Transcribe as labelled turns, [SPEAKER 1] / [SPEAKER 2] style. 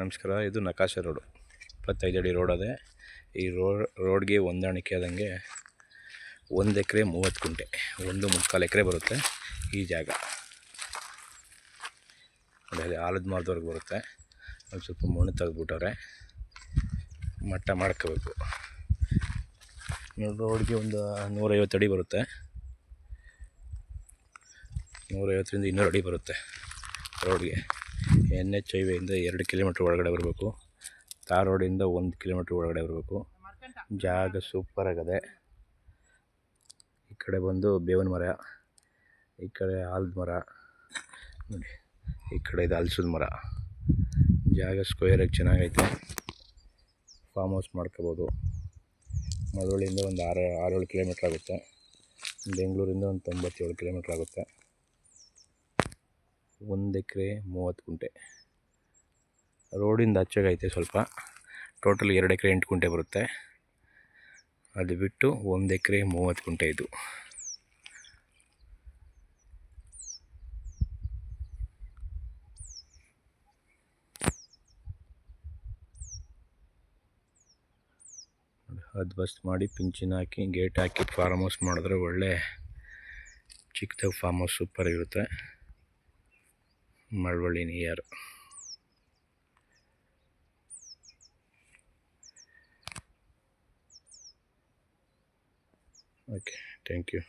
[SPEAKER 1] ನಮಸ್ಕಾರ, ಇದು ನಕಾಶ ರೋಡು. ಇಪ್ಪತ್ತೈದು ಅಡಿ ರೋಡ್ ಅದೇ. ಈ ರೋಡ್, ರೋಡ್ಗೆ ಹೊಂದಾಣಿಕೆ ಆದಂಗೆ ಒಂದು ಎಕರೆ ಮೂವತ್ತು ಕುಂಟೆ ಒಂದು ಮುಕ್ಕಾಲು ಎಕರೆ ಬರುತ್ತೆ ಈ ಜಾಗ. ಅದೇ ಆಲದ ಮರದವರೆಗೆ ಬರುತ್ತೆ. ಒಂದು ಸ್ವಲ್ಪ ಮಣ್ಣು ತೆಗೆದ್ಬಿಟ್ಟವ್ರೆ, ಮಟ್ಟ ಮಾಡ್ಕೋಬೇಕು. ರೋಡ್ಗೆ ಒಂದು ನೂರೈವತ್ತು ಅಡಿ ಬರುತ್ತೆ. ನೂರೈವತ್ತರಿಂದ ಇನ್ನೂರು ಅಡಿ ಬರುತ್ತೆ ರೋಡ್ಗೆ. ಎನ್ ಎಚ್ ಹೈವೇಯಿಂದ ಎರಡು ಕಿಲೋಮೀಟ್ರ್ ಒಳಗಡೆ ಬರಬೇಕು. ತಾರ್ ರೋಡಿಂದ ಒಂದು ಕಿಲೋಮೀಟ್ರ್ ಒಳಗಡೆ ಬರಬೇಕು. ಜಾಗ ಸೂಪರಾಗದೆ ಈ ಕಡೆ ಬಂದು ಬೇವಿನ ಮರ, ಈ ಕಡೆ ಆಲದ ಮರ, ನೋಡಿ, ಈ ಕಡೆ ಇದು ಹಲ್ಸದ ಮರ. ಜಾಗ ಸ್ಕ್ವೇರಾಗಿ ಚೆನ್ನಾಗೈತೆ. ಫಾರ್ಮ್ ಹೌಸ್ ಮಾಡ್ಕೋಬೋದು. ಮಳವಳ್ಳಿಯಿಂದ ಒಂದು ಆರು, ಆರೇಳು ಕಿಲೋಮೀಟ್ರ್ ಆಗುತ್ತೆ. ಬೆಂಗಳೂರಿಂದ ಒಂದು ತೊಂಬತ್ತೇಳು ಕಿಲೋಮೀಟ್ರ್ ಆಗುತ್ತೆ. ಒಂದು ಎಕರೆ ಮೂವತ್ತು ಕುಂಟೆ ರೋಡಿಂದ ಆಚೆಗೈತೆ ಸ್ವಲ್ಪ. ಟೋಟಲ್ ಎರಡು ಎಕರೆ ಎಂಟು ಕುಂಟೆ ಬರುತ್ತೆ. ಅದು ಬಿಟ್ಟು ಒಂದು ಎಕರೆ ಮೂವತ್ತು ಕುಂಟೆ ಇದು. ಅದು ಬಸ್ ಮಾಡಿ ಪಿಂಚಿನ ಹಾಕಿ, ಗೇಟ್ ಹಾಕಿ ಫಾರ್ಮ್ ಹೌಸ್ ಮಾಡಿದ್ರೆ ಒಳ್ಳೆ ಚಿಕ್ಕದಾಗಿ ಫಾರ್ಮ್ ಹೌಸ್ ಸೂಪರ್ ಇರುತ್ತೆ. Marvel in here. Okay thank you.